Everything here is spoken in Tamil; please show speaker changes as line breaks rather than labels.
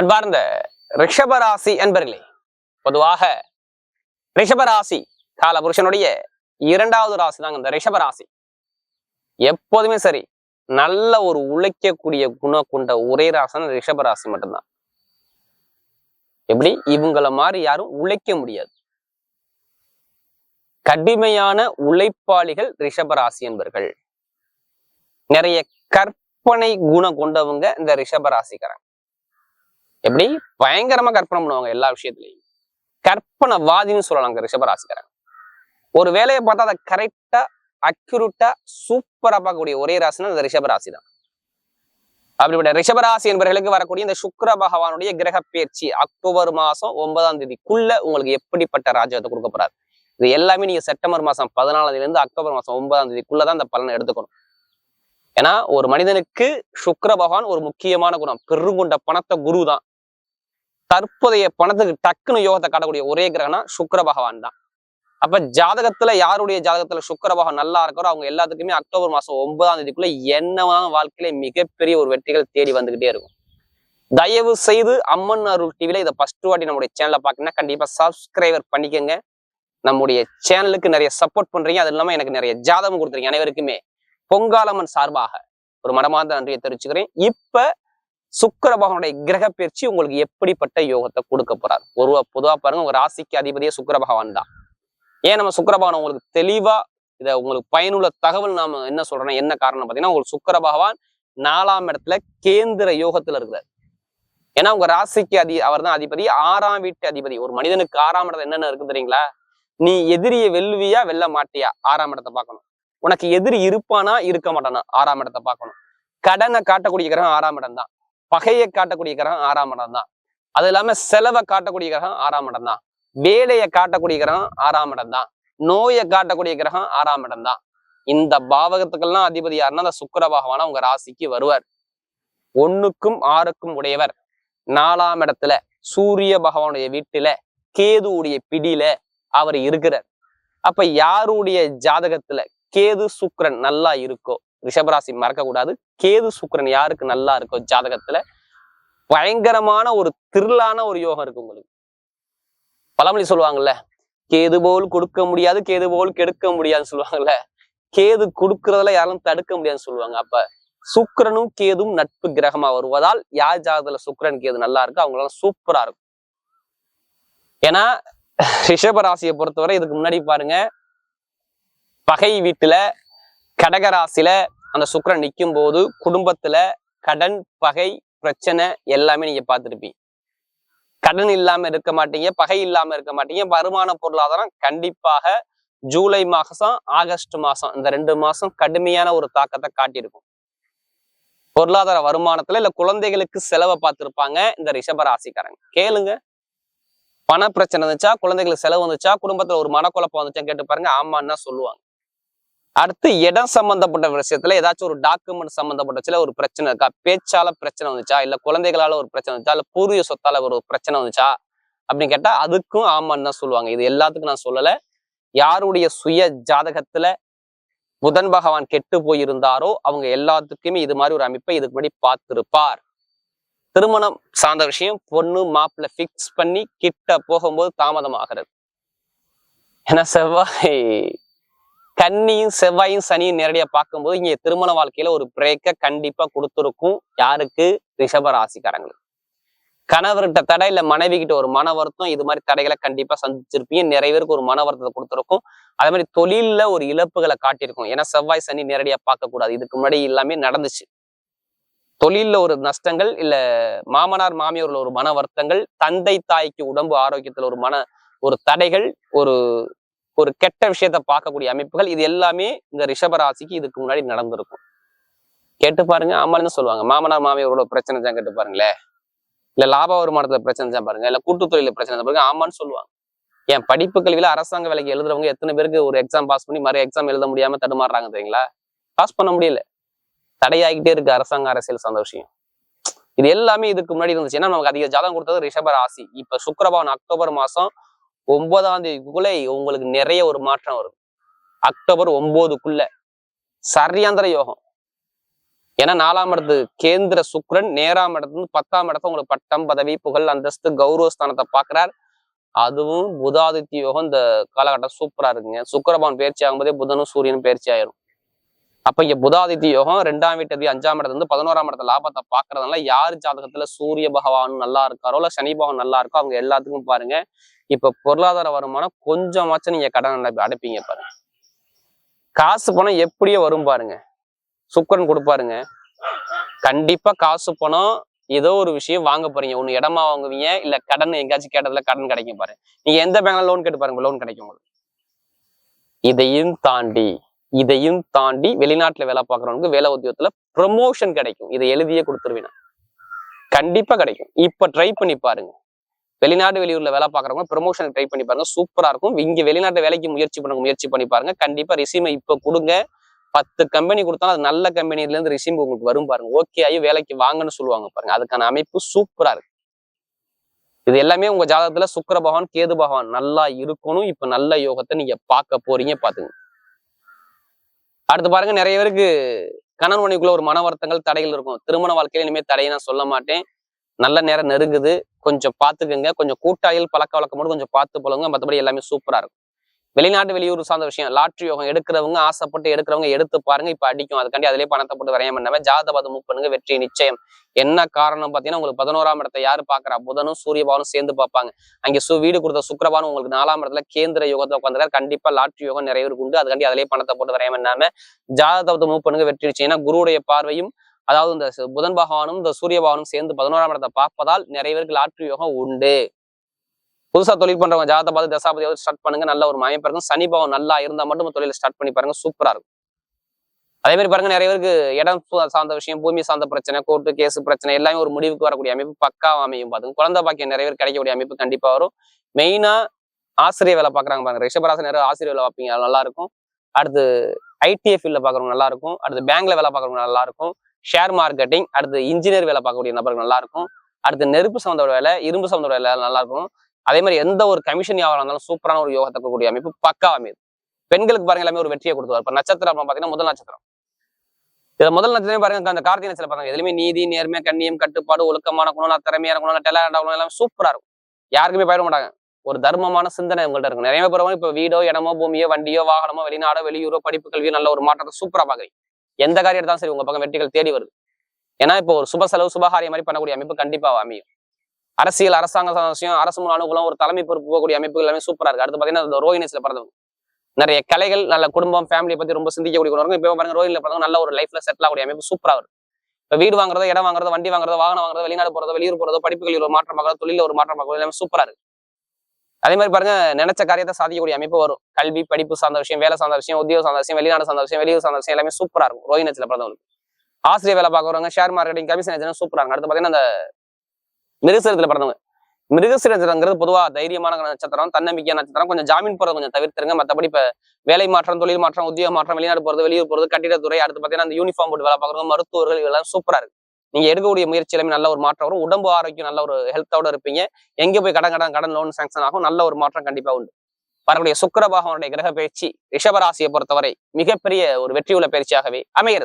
அன்பார்ந்த ரிஷபராசி என்பர்களே பொதுவாக ரிஷபராசி கால புருஷனுடைய இரண்டாவது ராசி தாங்க இந்த ரிஷபராசி. எப்போதுமே சரி நல்ல ஒரு உழைக்கக்கூடிய குணம் கொண்ட ஒரே ராசன் ரிஷபராசி மட்டும்தான். எப்படி? இவங்கள மாதிரி யாரும் உழைக்க முடியாது. கடுமையான உழைப்பாளிகள் ரிஷபராசி என்பர்கள் நிறைய கற்பனை குணம் கொண்டவங்க இந்த ரிஷபராசிக்காரங்க. எப்படி? பயங்கரமா கற்பனை பண்ணுவாங்க எல்லா விஷயத்துலையும். கற்பனை வாதின்னு சொல்லலாம் ரிஷபராசிக்காரங்க. ஒரு வேலையை பார்த்தா அதை கரெக்டா அக்யூரேட்டா சூப்பரா பார்க்கக்கூடிய ஒரே ராசினா இந்த ரிஷபராசி தான். அப்படிப்பட்ட ரிஷபராசி என்பவர்களுக்கு வரக்கூடிய இந்த சுக்கிர பகவானுடைய கிரக பயிற்சி அக்டோபர் மாசம் ஒன்பதாம் தேதிக்குள்ள உங்களுக்கு எப்படிப்பட்ட ராஜ்யத்தை கொடுக்க போறாரு? இது எல்லாமே நீங்க செப்டம்பர் மாசம் பதினாலாம் இருந்து அக்டோபர் மாசம் ஒன்பதாம் தேதிக்குள்ளதான் அந்த பலனை எடுத்துக்கணும். ஏன்னா ஒரு மனிதனுக்கு சுக்கர பகவான் ஒரு முக்கியமான குணம். பெருங்குண்ட பணத்தை குரு தான் தற்போதைய பணத்துக்கு டக்குன்னு யோகத்தை காட்டக்கூடிய ஒரே கிரகம்னா சுக்கர பகவான் தான். அப்ப ஜாதகத்துல யாருடைய ஜாதகத்துல சுக்கர பகவான் நல்லா இருக்கிறோ அவங்க எல்லாத்துக்குமே அக்டோபர் மாசம் ஒன்பதாம் தேதிக்குள்ள என்னவான வாழ்க்கையில மிகப்பெரிய ஒரு வெற்றிகள் தேடி வந்துகிட்டே இருக்கும். தயவு செய்து அம்மன் அருள் டிவில இதை ஃபர்ஸ்ட் வாட்டி நம்முடைய சேனலை பாக்கீங்கன்னா கண்டிப்பா சப்ஸ்கிரைபர் பண்ணிக்கோங்க. நம்முடைய சேனலுக்கு நிறைய சப்போர்ட் பண்றீங்க. அது இல்லாம எனக்கு நிறைய ஜாதகம் கொடுத்துருங்க அனைவருக்குமே. பொங்காலம்மன் சார்பாக ஒரு மனமார்ந்த நன்றியை தெரிவிச்சுக்கிறேன். இப்ப சுக்கர பகவானுடைய கிரக பயிற்சி உங்களுக்கு எப்படிப்பட்ட யோகத்தை கொடுக்க போறார்? ஒரு பொதுவா பாருங்க உங்க ராசிக்கு அதிபதியே சுக்கர பகவான் தான். ஏன் நம்ம சுக்கர பகவான் உங்களுக்கு தெளிவா இதை உங்களுக்கு பயனுள்ள தகவல் நாம என்ன சொல்றோம்னா என்ன காரணம் பார்த்தீங்கன்னா உங்களுக்கு சுக்கர பகவான் நாலாம் இடத்துல கேந்திர யோகத்துல இருக்கிறார். ஏன்னா உங்க ராசிக்கு அதி அவர் தான் அதிபதி ஆறாம் வீட்டு அதிபதி. ஒரு மனிதனுக்கு ஆறாம் இடத்துல என்னென்ன இருக்கு தெரியுங்களா? நீ எதிரியை வெல்லுவியா வெல்ல மாட்டியா? ஆறாம் இடத்தை பார்க்கணும். உனக்கு எதிரி இருப்பானா இருக்க மாட்டானா? ஆறாம் இடத்தை பார்க்கணும். கடனை காட்டக்கூடிய கிரகம் ஆறாம் இடம் தான். பகையை காட்டக்கூடிய கிரகம் ஆறாம் இடம் தான். அது இல்லாம செலவை காட்டக்கூடிய கிரகம் ஆறாம் இடம் தான். வேலையை காட்டக்கூடிய கிரகம் ஆறாம் இடம் தான். நோயை காட்டக்கூடிய கிரகம் ஆறாம் இடம் தான். இந்த பாவகத்துக்கெல்லாம் அதிபதி யாருன்னா அந்த சுக்கிர பகவான உங்க ராசிக்கு வருவார். ஒண்ணுக்கும் ஆறுக்கும் உடையவர். நாலாம் இடத்துல சூரிய பகவானுடைய வீட்டுல கேதுவுடைய பிடியில அவர் இருக்கிறார். அப்ப யாருடைய ஜாதகத்துல கேது சுக்கரன் நல்லா இருக்கோ ரிஷபராசி மறக்க கூடாது கேது சுக்கிரன் யாருக்கு நல்லா இருக்கோ ஜாதகத்துல பயங்கரமான ஒரு திருளான ஒரு யோகம் இருக்கு உங்களுக்கு. பழமொழி சொல்லுவாங்கல்ல கேது போல் கொடுக்க முடியாது கேது போல் கெடுக்க முடியாதுன்னு சொல்லுவாங்கல்ல கேது கொடுக்கறதுல யாரும் தடுக்க முடியாதுன்னு சொல்லுவாங்க. அப்ப சுக்கரனும் கேதும் நட்பு கிரகமா வருவதால் யார் ஜாதகத்துல சுக்கிரன் கேது நல்லா இருக்கு அவங்களால சூப்பரா இருக்கும். ஏன்னா ரிஷபராசியை பொறுத்தவரை இதுக்கு முன்னாடி பாருங்க பகை வீட்டுல கடகராசில அந்த சுக்கரன் நிற்கும் போது குடும்பத்துல கடன் பகை பிரச்சனை எல்லாமே நீங்க பார்த்துருப்பீங்க. கடன் இல்லாம இருக்க மாட்டீங்க பகை இல்லாம இருக்க மாட்டீங்க. வருமான பொருளாதாரம் கண்டிப்பாக ஜூலை மாசம் ஆகஸ்ட் மாசம் இந்த ரெண்டு மாசம் கடுமையான ஒரு தாக்கத்தை காட்டியிருக்கும். பொருளாதார வருமானத்துல இல்ல குழந்தைகளுக்கு செலவை பார்த்திருப்பாங்க இந்த ரிஷப ராசிக்காரங்க. கேளுங்க. பண பிரச்சனை வந்துச்சா குழந்தைகளுக்கு செலவு வந்துச்சா குடும்பத்துல ஒரு மனக்குழப்பம் வந்துச்சான்னு கேட்டு பாருங்க. ஆமான்னு தான் சொல்லுவாங்க. அடுத்து இடம் சம்பந்தப்பட்ட விஷயத்துல ஏதாச்சும் ஒரு டாக்குமெண்ட் சம்பந்தப்பட்ட சில ஒரு பிரச்சனை இருக்கா? பேச்சால பிரச்சனை வந்துச்சா? இல்ல குழந்தைகளால ஒரு பிரச்சனை வந்துச்சா? இல்ல பூர்வீக சொத்தால ஒரு பிரச்சனை வந்துச்சா? அப்படின்னு கேட்டா அதுக்கும் ஆமான்னு தான் சொல்லுவாங்க. இது எல்லாத்துக்கும் நான் சொல்லல. யாருடைய சுய ஜாதகத்துல புதன் பகவான் கெட்டு போயிருந்தாரோ அவங்க எல்லாத்துக்குமே இது மாதிரி ஒரு அமைப்பை இதுக்கு முன்னாடி பார்த்திருப்பார். திருமணம் சார்ந்த விஷயம் பொண்ணு மாப்பிள்ள ஃபிக்ஸ் பண்ணி கிட்ட போகும்போது தாமதம் ஆகிறது ஏன்னா செவ்வாய்? கன்னியும் செவ்வாயும் சனியும் நேரடியா பார்க்கும்போது இங்க திருமண வாழ்க்கையில ஒரு பிரேக்க கண்டிப்பா கொடுத்துருக்கும். யாருக்கு? ரிஷப ராசிக்காரங்களுக்கு. கணவர்கிட்ட தடை இல்ல மனைவி கிட்ட ஒரு மன வருத்தம் இது மாதிரி தடைகளை கண்டிப்பா சந்திச்சிருப்பீங்க. நிறைய பேருக்கு ஒரு மன வருத்தத்தை கொடுத்துருக்கும். அதே மாதிரி தொழில்ல ஒரு இழப்புகளை காட்டியிருக்கும். ஏன்னா செவ்வாய் சனி நேரடியா பார்க்க கூடாது இதுக்கு முன்னாடி எல்லாமே நடந்துச்சு. தொழில்ல ஒரு நஷ்டங்கள் இல்ல மாமனார் மாமியார்ல ஒரு மன வருத்தங்கள் தந்தை தாய்க்கு உடம்பு ஆரோக்கியத்துல ஒரு மன ஒரு தடைகள் ஒரு ஒரு கெட்ட விஷயத்த பார்க்கக்கூடிய அமைப்புகள் இது எல்லாமே இந்த ரிஷபராசிக்கு இதுக்கு முன்னாடி நடந்திருக்கும். கேட்டு பாருங்க ஆமான்னு சொல்லுவாங்க. மாமனார் மாமியாரோட பிரச்சனை தான் கேட்டு பாருங்களேன் இல்ல லாப வருமானத்துல பிரச்சனை தான் பாருங்க. இல்ல கூட்டுத்தொழில பிரச்சனை தான் பாருங்க. ஆமான்னு சொல்லுவாங்க. என் படிப்பு கல்வியில அரசாங்க வேலைக்கு எழுதுறவங்க எத்தனை பேருக்கு ஒரு எக்ஸாம் பாஸ் பண்ணி மறு எக்ஸாம் எழுத முடியாம தடுமாறுறாங்க தெரியுங்களா? பாஸ் பண்ண முடியல. தடையாகிட்டே இருக்கு அரசாங்க அரசியல் சார்ந்த விஷயம். இது எல்லாமே இதுக்கு முன்னாடி இருந்துச்சு. ஏன்னா நமக்கு அதிக ஜாதகம் கொடுத்தது ரிஷப ராசி. இப்ப சுக்கரபவன் அக்டோபர் மாசம் ஒன்பதாம் தேதிக்குள்ள உங்களுக்கு நிறைய ஒரு மாற்றம் வரும். அக்டோபர் ஒன்பதுக்குள்ள சரியாந்திர யோகம். ஏன்னா நாலாம் இடத்து கேந்திர சுக்ரன் நேராம் இடத்துல இருந்து பத்தாம் இடத்துல உங்களுக்கு பட்டம் பதவி புகழ் அந்தஸ்து கௌரவஸ்தானத்தை பார்க்கிறார். அதுவும் புதாதித்ய யோகம் இந்த காலகட்டம் சூப்பரா இருக்குங்க. சுக்கரபான் பயிற்சி ஆகும்போதே புதனும் சூரியனும் பயிற்சி ஆயிரும். அப்ப இங்க புதாதித்ய யோகம் ரெண்டாம் வீட்டு அஞ்சாம் இடத்துல இருந்து பதினோராம் இடத்துல லாபத்தை பாக்குறதுனால யார் ஜாதகத்துல சூரிய பகவான் நல்லா இருக்காரோ இல்ல சனி பகவான் நல்லா இருக்கோ அவங்க எல்லாத்துக்கும் பாருங்க. இப்ப பொருளாதார வருமானம் கொஞ்சமாச்சும் நீங்க கடன் அடைப்பீங்க பாருங்க காசு பணம் எப்படியோ வரும் பாருங்க. சுக்கரன் கொடுப்பாருங்க. கண்டிப்பா காசு பணம் ஏதோ ஒரு விஷயம் வாங்க போறீங்க. ஒன்னு இடமா வாங்குவீங்க இல்ல கடன் எங்கேயாச்சும் கேட்டதுல கடன் கிடைக்கும் பாருங்க நீங்க எந்த பேங்க்ல லோன் கேட்டு பாருங்க லோன் கிடைக்கும் உங்களுக்கு. இதையும் தாண்டி இதையும் தாண்டி வெளிநாட்டுல வேலை பார்க்கறவனுக்கு வேலை உத்தியோகத்துல ப்ரமோஷன் கிடைக்கும். இதை எழுதியே கொடுத்துருவேன் கண்டிப்பா கிடைக்கும். இப்ப ட்ரை பண்ணி பாருங்க. வெளிநாடு வெளியூர்ல வேலை பாக்குறவங்க ப்ரொமோஷன் ட்ரை பண்ணி பாருங்க. சூப்பரா இருக்கும். இங்க வெளிநாட்டு வேலைக்கு முயற்சி பண்ண முயற்சி பண்ணி பாருங்க. கண்டிப்பா ரிசீமை இப்ப கொடுங்க. பத்து கம்பெனி கொடுத்தாலும் அது நல்ல கம்பெனில இருந்து ரிசீம் உங்களுக்கு வரும் பாருங்க. ஓகே ஆகி வேலைக்கு வாங்கன்னு சொல்லுவாங்க பாருங்க. அதுக்கான அமைப்பு சூப்பரா இருக்கு. இது எல்லாமே உங்க ஜாதகத்துல சுக்கர பகவான் கேது பகவான் நல்லா இருக்கணும். இப்ப நல்ல யோகத்தை நீங்க பார்க்க போறீங்க பாத்துங்க அடுத்து பாருங்க நிறைய பேருக்கு கணவன் மனைவிக்குள்ள ஒரு மன வருத்தங்கள் தடைகள் இருக்கும். திருமண வாழ்க்கையில இனிமேல் தடையை நான் சொல்ல மாட்டேன். நல்ல நேரம் நெருங்குது. கொஞ்சம் பார்த்துக்குங்க கொஞ்சம் கூட்டாயில் பழக்க வழக்கமோடு கொஞ்சம் பார்த்து போலுங்க. மற்றபடி எல்லாமே சூப்பரா இருக்கும். வெளிநாட்டு வெளியூர் சார்ந்த விஷயம் லாட்ரி யோகம் எடுக்கிறவங்க ஆசைப்பட்டு எடுக்கிறவங்க எடுத்து பாருங்க. இப்ப அடிக்கும். அதுக்காண்டி அதிலே பணத்தை போட்டு வரையம் பண்ணவன் ஜாத பாதம் மூவ் பண்ணுங்க. வெற்றி நிச்சயம். என்ன காரணம் பாத்தீங்கன்னா உங்களுக்கு பதினோராம் இடத்தை யாரு பாக்குறா? புதனும் சூரியபாவனும் சேர்ந்து பார்ப்பாங்க அங்கே சு வீடு கொடுத்த சுக்கரபானும் உங்களுக்கு நாலாம் இடத்துல கேந்திர யோகத்தை உட்காந்துருக்காரு கண்டிப்பா லாட்ரி யோகம் நிறைய பேருக்கு உண்டு. அதுக்காண்டி அதிலே பணத்தை போட்டு வரையம் பண்ணாம ஜாதகத்தை மூவ் பண்ணுங்க. வெற்றி நிச்சயம். ஏன்னா குருவுடைய பார்வையும் அதாவது இந்த புதன் பகவானும் இந்த சூரிய பகவானும் சேர்ந்து பதினோராம் இடத்தை பார்ப்பதால் நிறைய பேருக்கு லாட்ரி யோகம் உண்டு. புதுசா தொழில் பண்றவங்க ஜாதகத்தை பார்த்து தசாபதியாவது ஸ்டார்ட் பண்ணுங்க. நல்ல ஒரு அமைப்பு இருக்கும் சனி பவன் நல்லா இருந்தா மட்டும் தொழில ஸ்டார்ட் பண்ணி பாருங்க. சூப்பரா இருக்கும். அதே மாதிரி பாருங்க நிறைய பேருக்கு இடம் சார்ந்த விஷயம் பூமி சார்ந்த பிரச்சனை கோர்ட்டு கேஸ் பிரச்சனை எல்லாமே ஒரு முடிவுக்கு வரக்கூடிய அமைப்பு பக்கா அமையும் பாத்துங்க குழந்தை பாக்கியம் நிறைய பேர் கிடைக்கக்கூடிய அமைப்பு கண்டிப்பா வரும். மெயினா ஆசிரியர் வேலை பாக்குறாங்க பாருங்க. ரிஷபராசி நிறைய ஆசிரியர் வேலை பார்ப்பீங்க. நல்லா இருக்கும். அடுத்து ஐடிஎஃப் ஃபீல்டில் பாக்குறவங்க நல்லா இருக்கும். அடுத்து பேங்க்ல வேலை பார்க்கறவங்க நல்லா இருக்கும். ஷேர் மார்க்கெட்டிங் அடுத்து இன்ஜினியர் வேலை பார்க்கக்கூடிய நபர்கள் நல்லா இருக்கும் அடுத்து நெருப்பு சம்மந்தோட வேலை இரும்பு சம்மந்தோட வேலை நல்லா இருக்கும் அதே மாதிரி எந்த ஒரு கமிஷன் வியாபாரம் இருந்தாலும் சூப்பரான ஒரு யோகத்தை கொடுக்கக்கூடிய அமைப்பு பக்கா அமைப்பு. பெண்களுக்கு பாருங்க எல்லாமே ஒரு வெற்றியை கொடுத்துவார் இப்ப நட்சத்திரம் பாத்தீங்கன்னா முதல் நட்சத்திரம். இதுல முதல் நட்சத்திரம் பாருங்க அந்த கார்த்திகை நட்சத்திரம் பாருங்க. எதுலையுமே நீதி நேர்மை கண்ணியம் கட்டுப்பாடு ஒழுக்கமான குணம் திறமையான குணம் டெலாண்டா குணம் எல்லாமே சூப்பரா இருக்கும். யாருக்குமே பயிர மாட்டாங்க. ஒரு தர்மமான சிந்தனை உங்கள்கிட்ட இருக்கும். நிறைய பேர் இப்போ வீடோ இடமோ பூமியோ வண்டியோ வாகனமோ வெளிநாடோ வெளியூரோ படிப்பு கல்வியோ நல்ல ஒரு மாற்றத்தை சூப்பரா பாக்குறீங்க. எந்த காரியம் எடுத்தாலும் சரி உங்க பக்கம் வெற்றிகள் தேடி வருது. ஏன்னா இப்போ ஒரு சுப செலவு சுபகாரியம் மாதிரி பண்ணக்கூடிய அமைப்பு கண்டிப்பா அமையும். அரசியல் அரசாங்க விஷயம் அரசு மூலம் அனுகூலம் ஒரு தலைமை பொறுப்பு போகக்கூடிய அமைப்புகள் எல்லாமே சூப்பரா இருக்கு. அடுத்து பாத்தீங்கன்னா இந்த ரோஹினிஸ்ல பிறந்தவங்க நிறைய கலைகள் நல்ல குடும்பம் ஃபேமிலியை பத்தி ரொம்ப சிந்திக்கக்கூடிய குணம் இப்போ பாருங்க ரோஹினில் பிறந்தவங்க நல்ல ஒரு லைஃப்ல செட்டில் ஆகக்கூடிய அமைப்பு சூப்பரா வரும் இப்போ வீடு வாங்குறதோ இடம் வாங்குறதோ வண்டி வாங்குறதோ வாகனம் வாங்குறதோ வெளிநாடு போறதோ வெளியூர் போறதோ படிப்புகளில் ஒரு மாற்றம் பார்க்கறதோ தொழில ஒரு மாற்றம் பார்க்கறதோ எல்லாமே சூப்பரா இருக்கு. அதே மாதிரி பாருங்க நினைச்ச காரியத்தை சாதிக்கக்கூடிய அமைப்பு வரும். கல்வி படிப்பு சார்ந்த விஷயம் வேலை சார்ந்த விஷயம் உத்தியோக சார்ந்த விஷயம் வெளிநாடு சார்ந்த விஷயம் வெளியூர் சார்ந்த விஷயம் எல்லாமே சூப்பரா இருக்கும். ரோஹினத்துல பிறந்தவங்களுக்கு. ஆசிரியர் வேலை பார்க்குறவங்க ஷேர் மார்க்கெட்டிங் கமிஷன் ஏஜென்ட் சூப்பரா இருக்கும். அடுத்து பாத்தீங்கன்னா அந்த மிருகசீரத்துல பிறந்தவங்க. மிருகசீரங்கிறது பொதுவா தைரியமான நட்சத்திரம் தன்னம்பிக்கையான நட்சத்திரம். கொஞ்சம் ஜாமீன் போறது கொஞ்சம் தவிர்த்துருங்க. மத்தபடி இப்ப வேலை மாற்றம் தொழில் மாற்றம் உத்தியோக மாற்றம் வெளிநாடு போறது வெளியூர் போறது கட்டிடத்துறை அடுத்து பாத்தீங்கன்னா அந்த யூனிஃபார்ம் போட்டு வேலை பார்க்குறவங்க மருத்துவர்கள் இதெல்லாம் சூப்பரா இருக்கு. நீங்க எடுக்கக்கூடிய முயற்சி எல்லாமே நல்ல ஒரு மாற்றம் வரும். உடம்பு ஆரோக்கியம் நல்ல ஒரு ஹெல்த்தோட இருப்பீங்க. எங்க போய் கடன் கடன் கடன் லோன் சாங்ஷன் ஆகும் நல்ல ஒரு மாற்றம் கண்டிப்பா உண்டு. வரக்கூடிய சுக்கிர பகவானுடைய கிரக பயிற்சி ரிஷபராசியை பொறுத்தவரை மிகப்பெரிய ஒரு வெற்றியுள்ள பயிற்சியாகவே அமைகிறது.